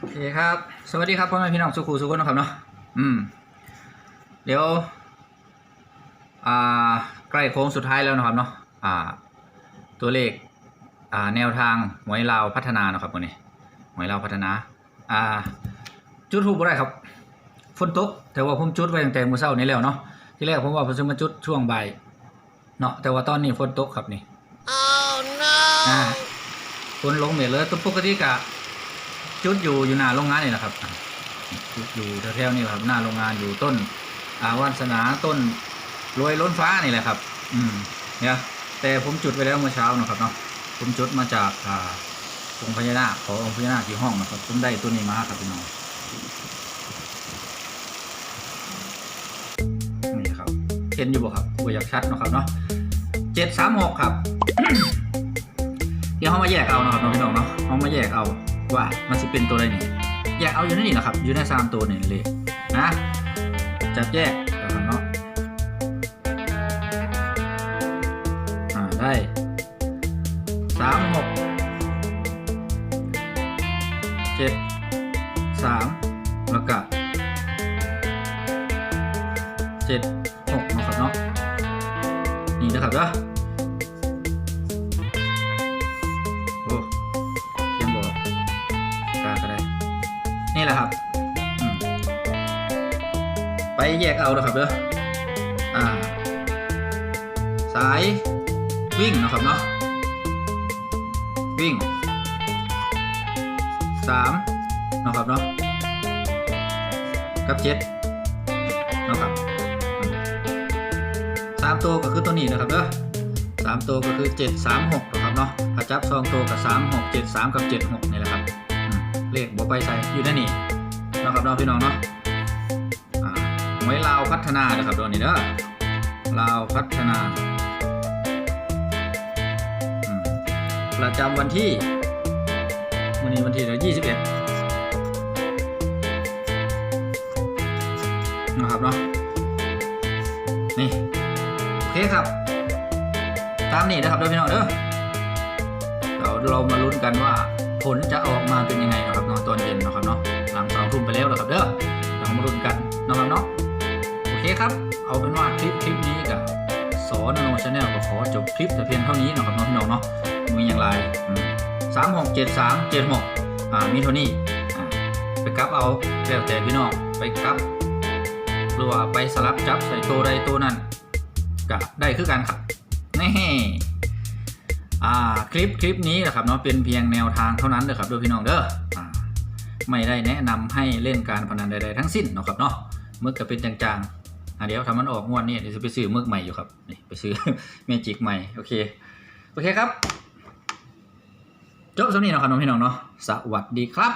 โอเคครับ สวัสดีครับพ่อแม่พี่น้องสุขุสุขนะครับเนาะอืม เดี๋ยว อ่า ใกล้โค้งสุดท้ายแล้วนะครับเนาะอ่า ตัวเลข อ่า แนวทางหวยลาวพัฒนานะครับวันนี้หวยลาวพัฒนา อ่า จุดทูบบ่ได้ครับฝนตกแต่ว่าผมจุดไว้ตั้งแต่มื้อเช้านี้แล้วเนาะที่แรกผมว่าผมจะมาจุดช่วงบ่ายเนาะแต่ว่าตอนนี้ฝนตกครับนี่ Oh no! อ่าฝนลงเม็ดเลยตัวปกติกะ จุดอยู่อยู่หน้าโรงงานนี่แหละครับจุดอยู่แถวๆนี่แหละครับ หน้าโรงงานอยู่ต้นอาวาสนาต้นรวยล้นฟ้านี่แหละครับ อืมเนี่ยแต่ผมจุดไปแล้วเมื่อเช้านะครับเนาะผมจุดมาจากอ่าองค์พญานาคขอองค์พญานาคที่ห้องนะครับผมได้ตัวนี้มาครับพี่น้องนี่ครับเห็นอยู่บ่ครับตัวอยากชัดนะครับเนาะเจ็ดสามหกครับ เดี๋ยวเขามาแยกเอานะครับพี่น้องเนาะเขามาแยกเอา ว่ามันจะเป็นตัวอะไรนี่แยากเอาอยู่ในนี่นะครับ อยู่ในสามตัวนี่เลยนะจับแยกนะครับเนาะอ่าได้สามหกเจ็ดสามแล้วก็เจ็ดหกนะครับเนาะนี่นะครับเนาะ ไปแยกเอาเด้อครับเด้ออ่าสายวิ่งนะครับเนาะวิ่งสามนะครับเนาะกับเจ็ดนะครับสามตัวก็คือตัวนี้นะครับเด้อสามตัวก็คือเจ็ดสามหกนะครับเนาะถ้าจับสองตัวกับสามหกเจ็ดสามกับเจ็ดหกนี่แหละครับเลขบอไปใส่อยู่ในนี่นะครับเนาะพี่น้องเนาะ ว้ลาวพัฒนานะครับตัวนี้เด้อลาวพัฒนา ประจำวันที่วันนี้วันที่ยี่สิบเอ็ดนะครับเนาะนี่โอเคครับ ตามนี้นะครับเด้อพี่น้องเด้อเราเรามาลุ้นกันว่าผลจะออกมาเป็นยังไงนะครับเนาะตอนเย็นนะครับเนาะหลังสองทุ่มไปแล้วนะครับเด้อเรามาลุ้ ครับ เอาเป็นว่าคลิปคลิปนี้กับสอนโนชาแนลก็ขอจบคลิปแต่เพียงเท่านี้นะครับเนาะพี่น้องเนาะมีอย่างไรสามหกเจ็ดสามเจ็ดหกอ่ามีเท่านี้ไปกลับเอาแล้วแต่พี่น้องไปกลับหรือว่าไปสลับจับใส่ตัวใดตัวนั้นก็ได้คือกันครับนี่คลิปคลิปนี้นะครับเนาะเป็นเพียงแนวทางเท่านั้นเลยครับด้วยพี่น้องเด้อไม่ได้แนะนำให้เล่นการพนันใดๆทั้งสิ้นนะครับเนาะมึกก็เป็นจางๆ อะเดี๋ยวทำมันออกงวดนี่เดี๋ยวจะไปซื้อมึกใหม่อยู่ครับนี่ไปซื้อเมจิกใหม่โอเคโอเคครับจบสำนีนะครับน้องพี่น้องเนาะสวัสดีครับ